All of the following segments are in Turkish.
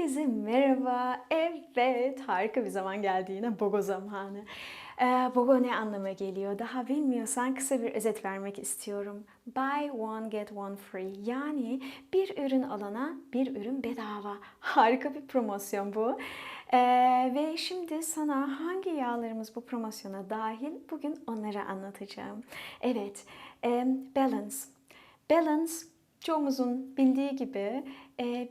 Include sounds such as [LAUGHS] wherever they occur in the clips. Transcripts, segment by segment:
Herkese merhaba. Evet, harika bir zaman geldi yine Bogo zamanı. Ee, Bogo ne anlama geliyor? Daha bilmiyorsan kısa bir özet vermek istiyorum. Buy one get one free. Yani bir ürün alana bir ürün bedava. Harika bir promosyon bu. Ee, ve şimdi sana hangi yağlarımız bu promosyona dahil? Bugün onları anlatacağım. Evet, em, Balance. Balance çoğumuzun bildiği gibi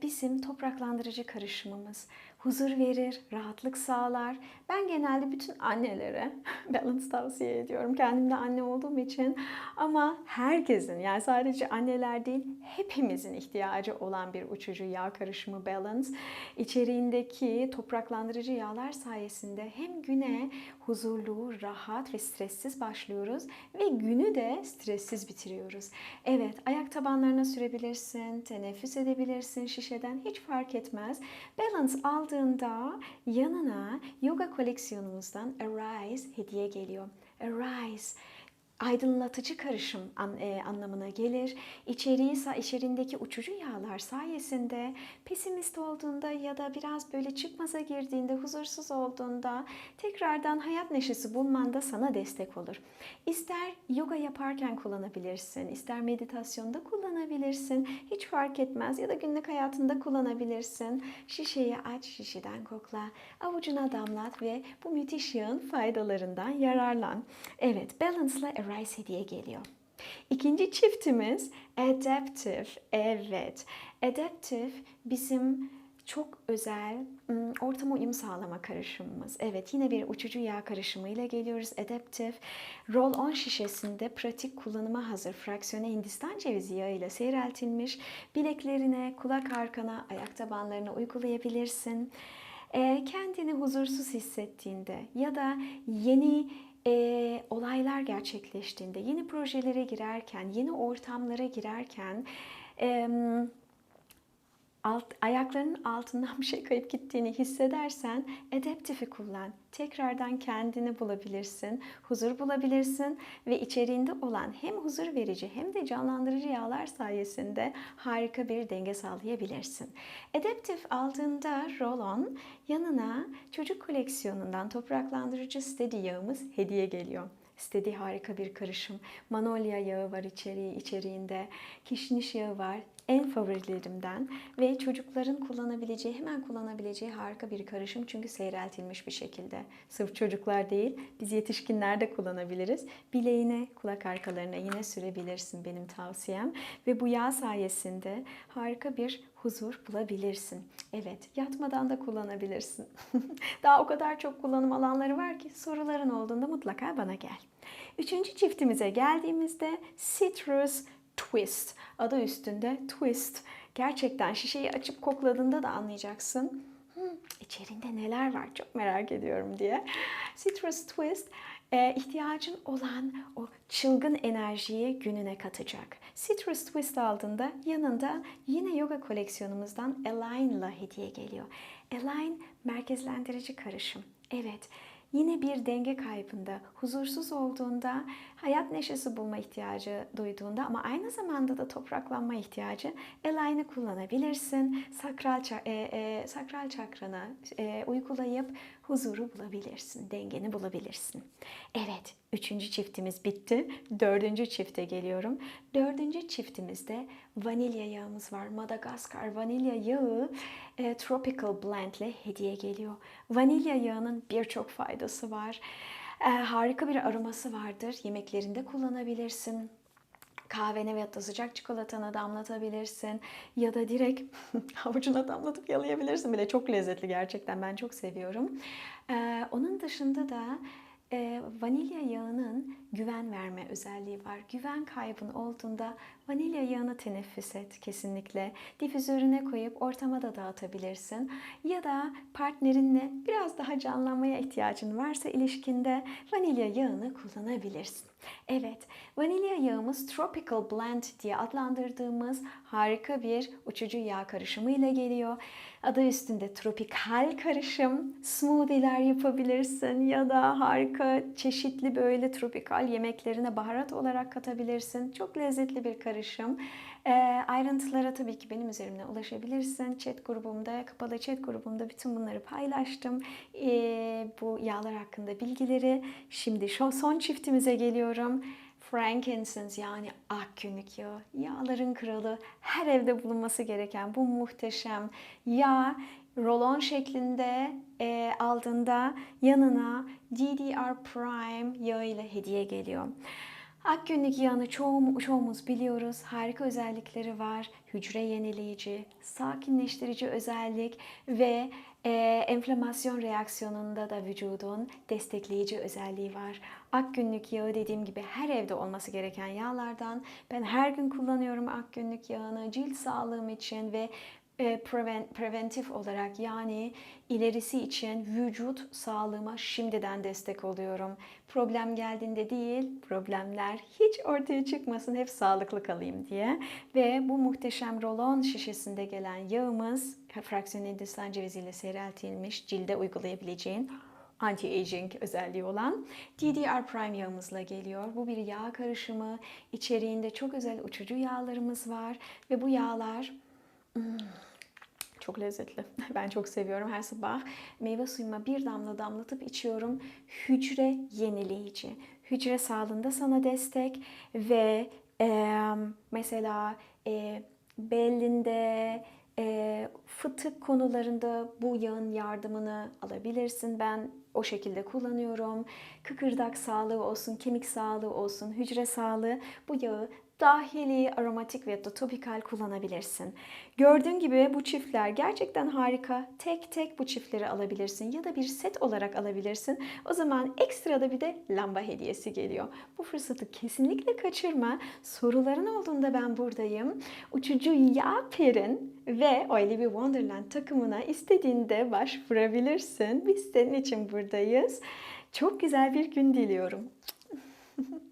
bizim topraklandırıcı karışımımız huzur verir, rahatlık sağlar. Ben genelde bütün annelere [LAUGHS] balance tavsiye ediyorum. Kendim de anne olduğum için ama herkesin yani sadece anneler değil hepimizin ihtiyacı olan bir uçucu yağ karışımı balance. İçeriğindeki topraklandırıcı yağlar sayesinde hem güne huzurlu, rahat ve stressiz başlıyoruz ve günü de stressiz bitiriyoruz. Evet, ayak tabanlarına sürebilirsin, teneffüs edebilirsin şişeden hiç fark etmez. Balance aldığında yanına yoga koleksiyonumuzdan Arise hediye geliyor. Arise aydınlatıcı karışım e, anlamına gelir. İçeriği içerindeki uçucu yağlar sayesinde pesimist olduğunda ya da biraz böyle çıkmaza girdiğinde, huzursuz olduğunda tekrardan hayat neşesi bulmanda sana destek olur. İster yoga yaparken kullanabilirsin, ister meditasyonda kullanabilirsin. Hiç fark etmez ya da günlük hayatında kullanabilirsin. Şişeyi aç, şişeden kokla, avucuna damlat ve bu müthiş yağın faydalarından yararlan. Evet, Balance'la Arise hediye geliyor. İkinci çiftimiz Adaptive. Evet, Adaptive bizim çok özel ortama uyum sağlama karışımımız. Evet yine bir uçucu yağ karışımıyla geliyoruz. Adaptive roll-on şişesinde pratik kullanıma hazır fraksiyone Hindistan cevizi yağıyla seyreltilmiş. Bileklerine, kulak arkana, ayak tabanlarına uygulayabilirsin. Kendini huzursuz hissettiğinde ya da yeni e, olaylar gerçekleştiğinde, yeni projelere girerken, yeni ortamlara girerken e, alt, ayaklarının altından bir şey kayıp gittiğini hissedersen Adaptive'i kullan. Tekrardan kendini bulabilirsin, huzur bulabilirsin ve içeriğinde olan hem huzur verici hem de canlandırıcı yağlar sayesinde harika bir denge sağlayabilirsin. Adaptive aldığında roll-on yanına çocuk koleksiyonundan topraklandırıcı steady yağımız hediye geliyor. Steady harika bir karışım. Manolya yağı var içeriği içeriğinde. Kişniş yağı var. En favorilerimden ve çocukların kullanabileceği, hemen kullanabileceği harika bir karışım çünkü seyreltilmiş bir şekilde. Sırf çocuklar değil, biz yetişkinler de kullanabiliriz. Bileğine, kulak arkalarına yine sürebilirsin benim tavsiyem. Ve bu yağ sayesinde harika bir huzur bulabilirsin. Evet, yatmadan da kullanabilirsin. [LAUGHS] Daha o kadar çok kullanım alanları var ki soruların olduğunda mutlaka bana gel. Üçüncü çiftimize geldiğimizde Citrus Twist. Adı üstünde Twist. Gerçekten şişeyi açıp kokladığında da anlayacaksın. Hmm, içerinde neler var çok merak ediyorum diye. Citrus Twist e, ihtiyacın olan o çılgın enerjiyi gününe katacak. Citrus Twist aldığında yanında yine yoga koleksiyonumuzdan Align'la hediye geliyor. Align merkezlendirici karışım. Evet, yine bir denge kaybında, huzursuz olduğunda, hayat neşesi bulma ihtiyacı duyduğunda ama aynı zamanda da topraklanma ihtiyacı Align'ı kullanabilirsin. Sakral, e, e, sakral çakrana e, uygulayıp huzuru bulabilirsin, dengeni bulabilirsin. Evet, üçüncü çiftimiz bitti. Dördüncü çifte geliyorum. Dördüncü çiftimizde vanilya yağımız var. Madagaskar vanilya yağı e, Tropical Blend ile hediye geliyor. Vanilya yağının birçok faydası var. E, harika bir aroması vardır. Yemeklerinde kullanabilirsin kahvene veya da sıcak çikolatana damlatabilirsin ya da direkt [LAUGHS] havucuna damlatıp yalayabilirsin bile. Çok lezzetli gerçekten ben çok seviyorum. Ee, onun dışında da e, vanilya yağının güven verme özelliği var. Güven kaybın olduğunda vanilya yağını teneffüs et kesinlikle. Difüzörüne koyup ortama da dağıtabilirsin. Ya da partnerinle biraz daha canlanmaya ihtiyacın varsa ilişkinde vanilya yağını kullanabilirsin. Evet, vanilya yağımız Tropical Blend diye adlandırdığımız harika bir uçucu yağ karışımı ile geliyor. Adı üstünde tropikal karışım. Smoothie'ler yapabilirsin ya da harika çeşitli böyle tropikal yemeklerine baharat olarak katabilirsin. Çok lezzetli bir karışım. Ee, ayrıntılara tabii ki benim üzerimden ulaşabilirsin. Chat grubumda, kapalı chat grubumda bütün bunları paylaştım. Ee, bu yağlar hakkında bilgileri. Şimdi son çiftimize geliyorum. Frankincense yani ak günlük yağı, yağların kralı, her evde bulunması gereken bu muhteşem yağ rolon şeklinde e, aldığında yanına DDR Prime yağı ile hediye geliyor. Ak günlük yağını çoğu, çoğumuz biliyoruz. Harika özellikleri var. Hücre yenileyici, sakinleştirici özellik ve e, enflamasyon reaksiyonunda da vücudun destekleyici özelliği var. Ak günlük yağı dediğim gibi her evde olması gereken yağlardan. Ben her gün kullanıyorum ak günlük yağını cilt sağlığım için ve preventif olarak yani ilerisi için vücut sağlığıma şimdiden destek oluyorum. Problem geldiğinde değil, problemler hiç ortaya çıkmasın, hep sağlıklı kalayım diye. Ve bu muhteşem rolon şişesinde gelen yağımız fraksiyon Hindistan ceviziyle seyreltilmiş cilde uygulayabileceğin anti-aging özelliği olan DDR Prime yağımızla geliyor. Bu bir yağ karışımı. İçeriğinde çok özel uçucu yağlarımız var ve bu yağlar çok lezzetli. [LAUGHS] Ben çok seviyorum her sabah. Meyve suyuma bir damla damlatıp içiyorum. Hücre yenileyici. Hücre sağlığında sana destek ve e, mesela e, belinde e, fıtık konularında bu yağın yardımını alabilirsin. Ben o şekilde kullanıyorum. Kıkırdak sağlığı olsun, kemik sağlığı olsun, hücre sağlığı bu yağı dahili, aromatik ve da topikal kullanabilirsin. Gördüğün gibi bu çiftler gerçekten harika. Tek tek bu çiftleri alabilirsin ya da bir set olarak alabilirsin. O zaman ekstra da bir de lamba hediyesi geliyor. Bu fırsatı kesinlikle kaçırma. Soruların olduğunda ben buradayım. Uçucu yağ perin ve Oily Wonderland takımına istediğinde başvurabilirsin. Biz senin için buradayız. Çok güzel bir gün diliyorum. [LAUGHS]